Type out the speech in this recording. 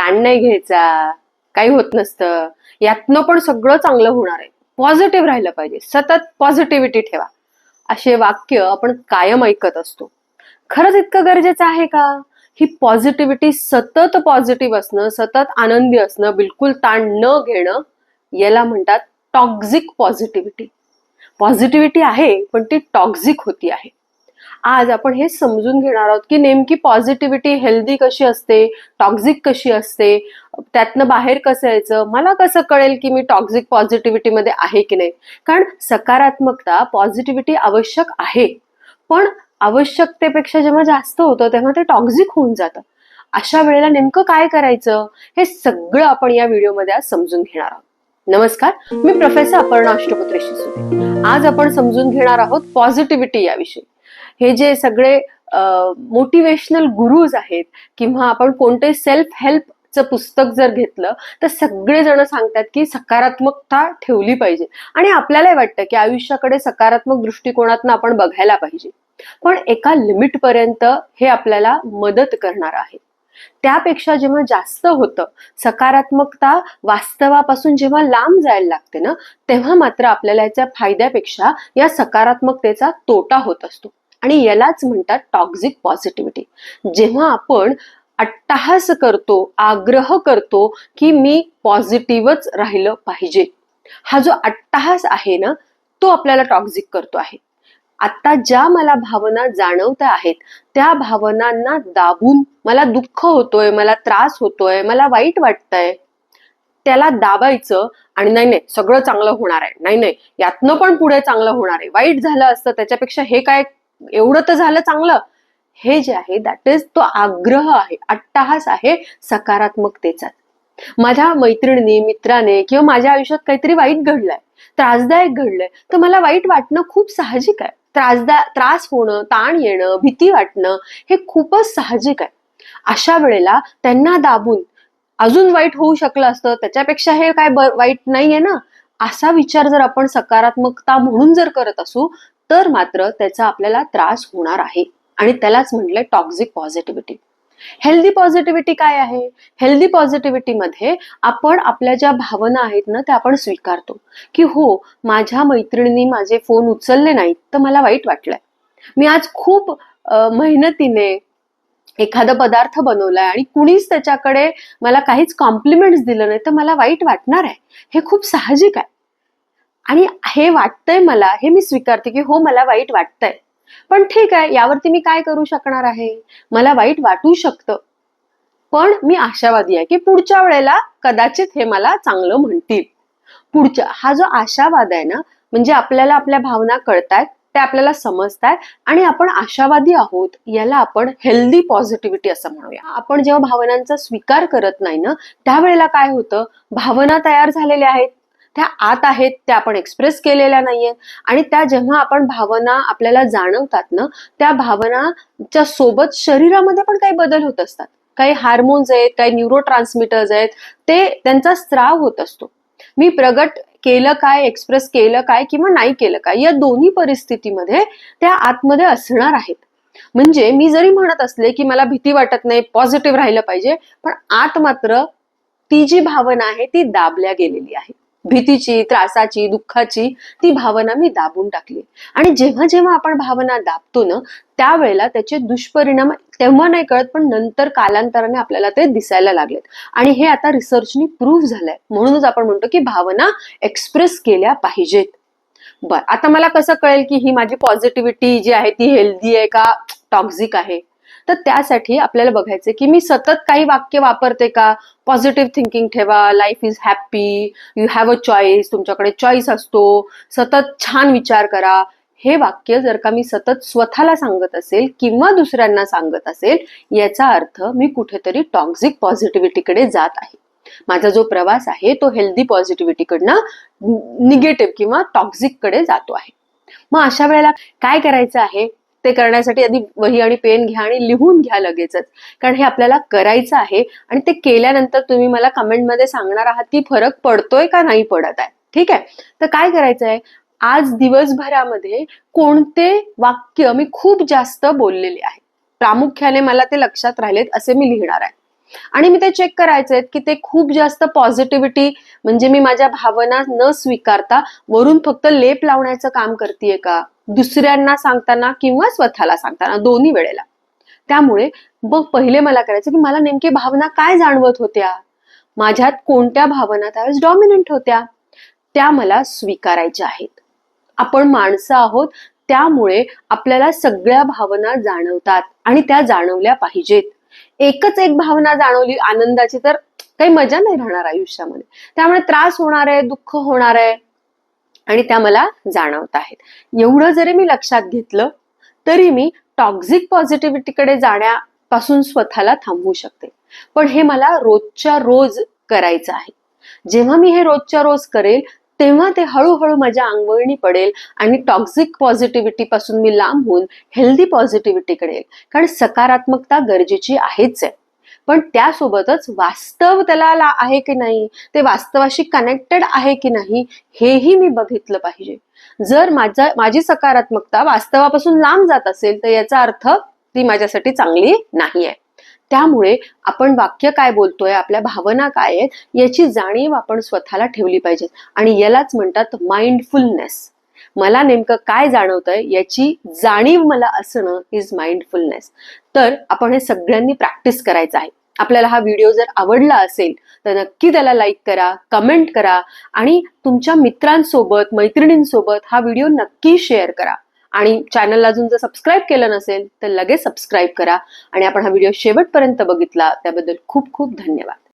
ताण नाही घ्यायचा काही होत नसतं. यातनं पण सगळं चांगलं होणार आहे. पॉझिटिव्ह राहिलं पाहिजे. सतत पॉझिटिव्हिटी ठेवा. असे वाक्य आपण कायम ऐकत असतो. खरंच इतकं गरजेचं आहे का? ही पॉझिटिव्हिटी सतत पॉझिटिव्ह असणं सतत आनंदी असणं बिलकुल ताण न घेणं याला म्हणतात टॉक्झिक पॉझिटिव्हिटी पॉझिटिव्हिटी आहे पण ती टॉक्झिक होती आहे. आज आपण हे समजून घेणार आहोत की नेमकी पॉझिटिव्हिटी हेल्दी कशी असते टॉक्झिक कशी असते त्यातनं बाहेर कसं यायचं मला कसं कळेल की मी टॉक्झिक पॉझिटिव्हिटीमध्ये आहे की नाही? कारण सकारात्मकता पॉझिटिव्हिटी आवश्यक आहे. पण आवश्यकतेपेक्षा जेव्हा जास्त होतं तेव्हा ते टॉक्झिक होऊन जातं. अशा वेळेला नेमकं काय करायचं हे सगळं आपण या व्हिडिओमध्ये आज समजून घेणार आहोत. नमस्कार मी प्रोफेसर अपर्णा अष्टपुत्रे शिसुदे आज आपण समजून घेणार आहोत पॉझिटिव्हिटी याविषयी. हे जे सगळे मोटिवेशनल गुरुज आहेत किंवा आपण कोणते सेल्फ हेल्पचं पुस्तक जर घेतलं तर सगळेजण सांगतात की सकारात्मकता ठेवली पाहिजे. आणि आपल्यालाही वाटतं की आयुष्याकडे सकारात्मक दृष्टिकोनातनं आपण बघायला पाहिजे. पण एका लिमिट पर्यंत हे आपल्याला मदत करणार आहे. त्यापेक्षा जेव्हा जास्त होतं सकारात्मकता वास्तवापासून जेव्हा लांब जायला लागते ना तेव्हा मात्र आपल्याला याच्या फायद्यापेक्षा या सकारात्मकतेचा तोटा होत असतो. आणि यालाच म्हणतात टॉक्झिक पॉझिटिव्हिटी जेव्हा आपण अट्टाहास करतो आग्रह करतो की मी पॉझिटिव्हच राहिलं पाहिजे. हा जो अट्टाहास आहे ना तो आपल्याला टॉक्झिक करतो आहे. आता ज्या मला भावना जाणवत आहेत त्या भावनांना दाबून मला दुःख होतोय मला त्रास होतोय मला वाईट वाटतंय त्याला दाबायचं आणि नाही नाही सगळं चांगलं होणार आहे. नाही नाही यातनं पण पुढे चांगलं होणार आहे. वाईट झालं असतं त्याच्यापेक्षा हे काय एवढं तर झालं चांगलं. हे जे आहे दॅट इज तो आग्रह आहे अट्टाहास आहे सकारात्मकतेचा. माझ्या मैत्रिणी मित्राने किंवा माझ्या आयुष्यात काहीतरी वाईट घडलंय त्रासदायक घडलंय तर मला वाईट वाटणं खूप साहजिक आहे. त्रासदा त्रास होणं ताण येणं भीती वाटणं हे खूपच साहजिक आहे. अशा वेळेला त्यांना दाबून अजून वाईट होऊ शकलं असतं त्याच्यापेक्षा हे काय वाईट नाहीये ना? असा विचार जर आपण सकारात्मकता म्हणून जर करत असू तर मात्र त्याचा आपल्याला त्रास होणार आहे. आणि त्यालाच म्हटलंय टॉक्झिक पॉझिटिव्हिटी हेल्दी पॉझिटिव्हिटी काय आहे? हेल्दी पॉझिटिव्हिटीमध्ये आपण आपल्या ज्या भावना आहेत ना त्या आपण स्वीकारतो. की हो माझ्या मैत्रिणींनी माझे फोन उचलले नाहीत तर मला वाईट वाटलंय. मी आज खूप मेहनतीने एखादा पदार्थ बनवलाय आणि कुणीच त्याच्याकडे मला काहीच कॉम्प्लिमेंट्स दिलं नाही तर मला वाईट वाटणार आहे. हे खूप साहजिक आहे. आणि हे वाटतंय मला हे मी स्वीकारते की हो मला वाईट वाटतंय. पण ठीक आहे यावरती मी काय करू शकणार आहे? मला वाईट वाटू शकतं. पण मी आशावादी आहे की पुढच्या वेळेला कदाचित हे मला चांगलं म्हणतील. पुढच्या हा जो आशावाद आहे ना म्हणजे आपल्याला आपल्या भावना कळतायत ते आपल्याला समजतात आणि आपण आशावादी आहोत याला आपण हेल्दी पॉझिटिव्हिटी असं म्हणूया. आपण जेव्हा भावनांचा स्वीकार करत नाही ना त्यावेळेला काय होतं? भावना तयार झालेल्या आहेत. त्या आत आहेत त्या आपण एक्सप्रेस केलेल्या नाहीयेत. आणि त्या जेव्हा आपण भावना आपल्याला जाणवतात ना त्या भावनाच्या सोबत शरीरामध्ये पण काही बदल होत असतात. काही हार्मोन्स आहेत काही न्यूरो ट्रान्समिटर्स आहेत ते त्यांचा स्त्राव होत असतो. मी प्रगट केलं काय एक्सप्रेस केलं काय किंवा नाही केलं काय या दोन्ही परिस्थितीमध्ये त्या आतमध्ये असणार आहेत. म्हणजे मी जरी म्हणत असले की मला भीती वाटत नाही पॉझिटिव्ह राहिलं पाहिजे पण आत मात्र ती जी भावना आहे ती दाबल्या गेलेली आहे. भीतीची त्रासाची दुःखाची ती भावना मी दाबून टाकली. आणि जेव्हा जेव्हा आपण भावना दाबतो ना त्यावेळेला त्याचे दुष्परिणाम तेव्हा नाही कळत पण नंतर कालांतराने आपल्याला ते दिसायला लागलेत. आणि हे आता रिसर्चनी प्रूव्ह झालंय. म्हणूनच आपण म्हणतो की भावना एक्सप्रेस केल्या पाहिजेत. बर आता मला कसं कळेल की ही माझी पॉझिटिव्हिटी जी आहे ती हेल्दी आहे का? टॉक्झिक आहे. तर त्यासाठी आपल्याला बघायचं की मी सतत काही वाक्य वापरते का? पॉझिटिव्ह थिंकिंग ठेवा life is happy you have a choice तुमच्याकडे चॉईस असतो सतत छान विचार करा. हे वाक्य जर का मी सतत स्वतःला सांगत असेल किंवा दुसऱ्यांना सांगत असेल याचा अर्थ मी कुठेतरी टॉक्झिक पॉझिटिव्हिटीकडे जात आहे. माझा जो प्रवास आहे तो हेल्दी पॉझिटिव्हिटीकडनं निगेटिव्ह किंवा टॉक्झिककडे जातो आहे. मग अशा वेळेला काय करायचं आहे? ते करण्यासाठी आधी वही आणि पेन घ्या आणि लिहून घ्या लगेचच. कारण हे आपल्याला करायचं आहे आणि ते केल्यानंतर तुम्ही मला कमेंटमध्ये सांगणार आहात की फरक पडतोय का नाही पडत आहे. ठीक आहे? तर काय करायचं आहे? आज दिवसभरामध्ये कोणते वाक्य मी खूप जास्त बोललेले आहे. प्रामुख्याने मला ते लक्षात राहिलेत असे मी लिहिणार आहे. आणि मी ते चेक करायचे की ते खूप जास्त पॉझिटिव्हिटी म्हणजे मी माझ्या भावना न स्वीकारता वरून फक्त लेप लावण्याचं काम करतेय का? दुसऱ्यांना सांगताना किंवा स्वतःला सांगताना दोन्ही वेळेला. त्यामुळे मग पहिले मला करायचं की मला नेमकी भावना काय जाणवत होत्या? माझ्यात कोणत्या भावना त्यावेळेस डॉमिनंट होत्या? त्या मला स्वीकारायच्या आहेत. आपण माणसं आहोत त्यामुळे आपल्याला सगळ्या भावना जाणवतात आणि त्या जाणवल्या पाहिजेत. एकच एक भावना जाणवली आनंदाची तर काही मजा नाही राहणार आयुष्यामध्ये. त्यामुळे त्रास होणार आहे दुःख होणार आहे आणि त्या मला जाणवत आहेत. एवढं जरी मी लक्षात घेतलं तरी मी टॉक्झिक पॉझिटिव्हिटीकडे जाण्यापासून स्वतःला थांबवू शकते. पण हे मला रोजच्या रोज करायचं आहे. जेव्हा मी हे रोजच्या रोज करेल तेव्हा ते हळूहळू माझ्या अंगवळणी पडेल आणि टॉक्झिक पॉझिटिव्हिटी पासून मी लांब होऊन हेल्दी पॉझिटिव्हिटीकडे येईल. कारण सकारात्मकता गरजेची आहेच आहे. पण त्यासोबतच वास्तव त्याला ला- आहे की नाही ते वास्तवाशी कनेक्टेड आहे की नाही हेही मी बघितलं पाहिजे. जर माझा माझी सकारात्मकता वास्तवापासून लांब जात असेल तर याचा अर्थ ती माझ्यासाठी चांगली नाही आहे त्यामुळे आपण वाक्य काय बोलतोय आपल्या भावना काय आहेत याची जाणीव आपण स्वतःला ठेवली पाहिजे. आणि यालाच म्हणतात माइंडफुलनेस मला नेमकं काय जाणवतंय याची जाणीव मला असणं इज माइंडफुलनेस तर आपण हे सगळ्यांनी प्रॅक्टिस करायचं आहे. आपल्याला हा व्हिडिओ जर आवडला असेल तर नक्की त्याला लाईक करा कमेंट करा आणि तुमच्या मित्रांसोबत मैत्रिणींसोबत हा व्हिडिओ नक्की शेअर करा. आणि चॅनलला अजून जर सबस्क्राईब केलं नसेल तर लगेच सबस्क्राईब करा. आणि आपण हा व्हिडिओ शेवटपर्यंत बघितला त्याबद्दल खूप खूप धन्यवाद.